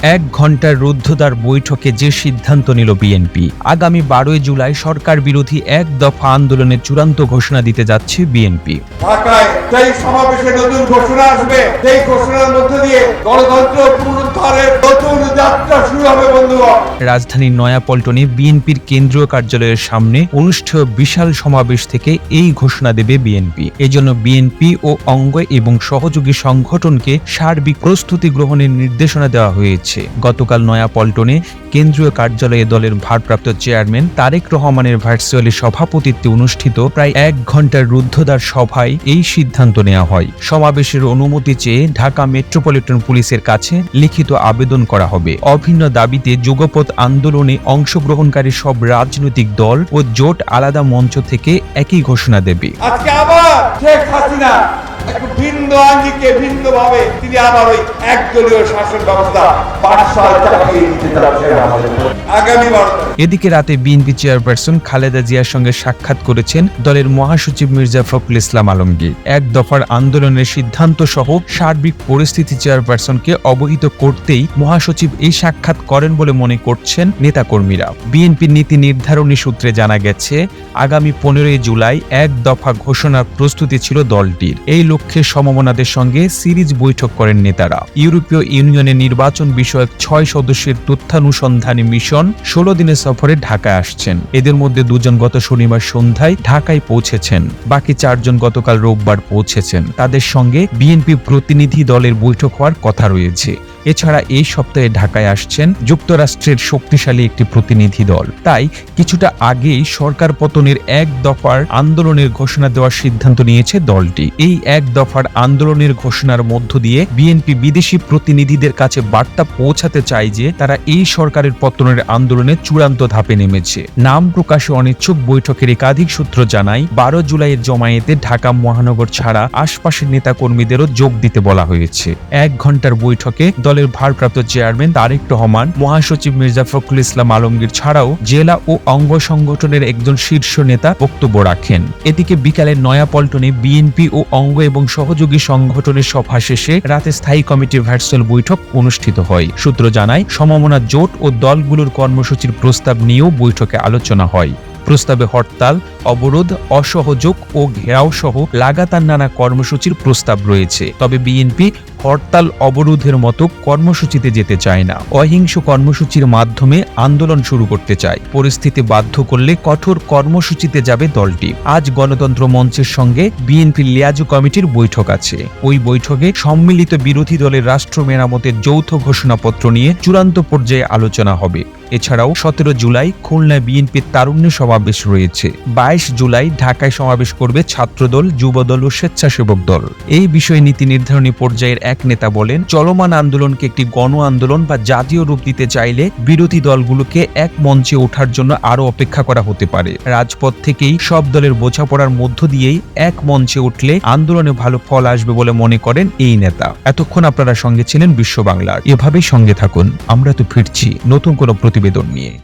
এক ঘণ্টার রুদ্ধদ্বার বৈঠকে যে সিদ্ধান্ত নিল বিএনপি আগামী বারোই জুলাই সরকার বিরোধী এক দফা আন্দোলনের চূড়ান্ত ঘোষণা দিতে যাচ্ছে বিএনপি সমাবেশে নতুন ঘোষণা আসবে সেই ঘোষণার মধ্য দিয়ে গণতন্ত্র পুনরুদ্ধারের নতুন যাত্রা শুরু হবে বন্ধুগণ। রাজধানীর নয়াপল্টনে বিএনপির কেন্দ্রীয় কার্যালয়ের সামনে অনুষ্ঠেয় বিশাল সমাবেশ থেকে এই ঘোষণা দেবে বিএনপি এজন্য বিএনপি ও অঙ্গ এবং সহযোগী সংগঠনকে সার্বিক প্রস্তুতি গ্রহণের নির্দেশনা দেওয়া হয়েছে। গতকাল নয়াপল্টনে কেন্দ্রীয় কার্যালয়ে দলের ভারপ্রাপ্ত চেয়ারম্যান তারেক রহমানের ভার্চুয়ালি সভাপতিত্বে অনুষ্ঠিত প্রায় এক ঘণ্টার রুদ্ধদ্বার সভায় এই সিদ্ধান্ত নেওয়া হয়। সমাবেশের অনুমতি চেয়ে ঢাকা মেট্রোপলিটন পুলিশের কাছে লিখিত আবেদন করা হবে। অভিন্ন দাবিতে যুগপথ আন্দোলনে অংশগ্রহণকারী সব রাজনৈতিক দল ও জোট আলাদা মঞ্চ থেকে একই ঘোষণা দেবে। আজকে আবার শেখ হাসিনা ভিন্ন আঙ্গিকে ভিন্ন ভাবে তিনি আবার ওই একদলীয় শাসন ব্যবস্থা এদিকে রাতে বিএনপি চেয়ারপারসন খালেদা জিয়ার সঙ্গে সাক্ষাৎ করেছেন দলের মহাসচিব মির্জা ফখরুল ইসলাম আলমগীর। এক দফার আন্দোলনের সিদ্ধান্ত সহ সার্বিক পরিস্থিতি চেয়ারপারসনকে অবহিত করতেই মহাসচিব এই সাক্ষাৎ করেন বলে মনে করছেন নেতাকর্মীরা। বিএনপির নীতি নির্ধারণী সূত্রে জানা গেছে, আগামী পনেরোই জুলাই এক দফা ঘোষণার প্রস্তুতি ছিল দলটির। এই লক্ষ্যে সমমনাদের সঙ্গে সিরিজ বৈঠক করেন নেতারা। ইউরোপীয় ইউনিয়নের নির্বাচন বিষয়ক ছয় সদস্যের তথ্যানুসন্ধানী মিশন ষোলো দিনের সফরে ঢাকায় আসছেন। এদের মধ্যে দুজন গত শনিবার সন্ধ্যায় ঢাকায় পৌঁছেছেন। বাকি চারজন গতকাল রোববার পৌঁছেছেন। তাদের সঙ্গে বিএনপি প্রতিনিধি দলের বৈঠক হওয়ার কথা রয়েছে। এছাড়া এই সপ্তাহে ঢাকায় আসছেন যুক্তরাষ্ট্রের শক্তিশালী একটি প্রতিনিধি দল। তাই কিছুটা আগেই সরকার পতনের এক দফার আন্দোলনের ঘোষণা দেওয়ার সিদ্ধান্ত নিয়েছে দলটি। এই এক দফার আন্দোলনের ঘোষণার মধ্য দিয়ে বিএনপি বিদেশি প্রতিনিধিদের কাছে বার্তা পৌঁছাতে চায় যে তারা এই সরকারের পতনের আন্দোলনে চূড়ান্ত ধাপে নেমেছে। নাম প্রকাশে অনিচ্ছুক বৈঠকের একাধিক সূত্র জানায়, বারো জুলাইয়ের জমায়েতে ঢাকা মহানগর ছাড়া আশপাশের নেতাকর্মীদেরও যোগ দিতে বলা হয়েছে। এক ঘণ্টার বৈঠকে দলের ভারপ্রাপ্ত চেয়ারম্যান তারেক রহমান, মহাসচিব মির্জা ফখরুল ইসলাম আলমগীর ছাড়াও জেলা ও অঙ্গ সংগঠনের একজন শীর্ষ নেতা বক্তব্য রাখেন। এদিকে বিকালে নয়াপল্টনে বিএনপি ও অঙ্গ এবং সহযোগী সংগঠনের সভা শেষে রাতে স্থায়ী কমিটির ভার্চুয়াল বৈঠক অনুষ্ঠিত হয়। সূত্র জানায়, সমমনা জোট ও দলগুলোর কর্মসূচির প্রস্তাব নিয়েও বৈঠকে আলোচনা হয়। প্রস্তাবে হরতাল, অবরোধ, অসহযোগ ও ঘেরাও সহ লাগাতার নানা কর্মসূচির প্রস্তাব রয়েছে। তবে বিএনপি হরতাল, অবরোধের মতো কর্মসূচিতে যেতে চায় না। অহিংস কর্মসূচির মাধ্যমে আন্দোলন শুরু করতে চায়। পরিস্থিতি বাধ্য করলে কঠোর কর্মসূচিতে যাবে দলটি। আজ গণতন্ত্র মঞ্চের সঙ্গে বিএনপি লিয়াজু কমিটির বৈঠক আছে। ওই বৈঠকে সম্মিলিত বিরোধী দলের রাষ্ট্র মেরামতের যৌথ ঘোষণাপত্র নিয়ে চূড়ান্ত পর্যায়ে আলোচনা হবে। এছাড়াও সতেরো জুলাই খুলনায় বিএনপির তারুণ্য সমাবেশ রয়েছে। বাইশ জুলাই ঢাকায় সমাবেশ করবে ছাত্রদল, যুবদল ও স্বেচ্ছাসেবক দল। এই বিষয়ে নীতি নির্ধারণী পর্যায়ের এক নেতা বলেন, চলমান আন্দোলনকে একটি গণ আন্দোলন বা জাতীয় রূপ দিতে চাইলে বিরোধী দলগুলোকে এক মঞ্চে ওঠার জন্য আরও অপেক্ষা করা হতে পারে। রাজপথ থেকেই সব দলের বোঝাপড়ার মধ্য দিয়েই এক মঞ্চে উঠলে আন্দোলনে ভালো ফল আসবে বলে মনে করেন এই নেতা। এতক্ষণ আপনারা সঙ্গে ছিলেন বিশ্ব বাংলার। এভাবেই সঙ্গে থাকুন। আমরা তো ফিরছি। নতুন কোনো প্রতিবেদন নিয়ে।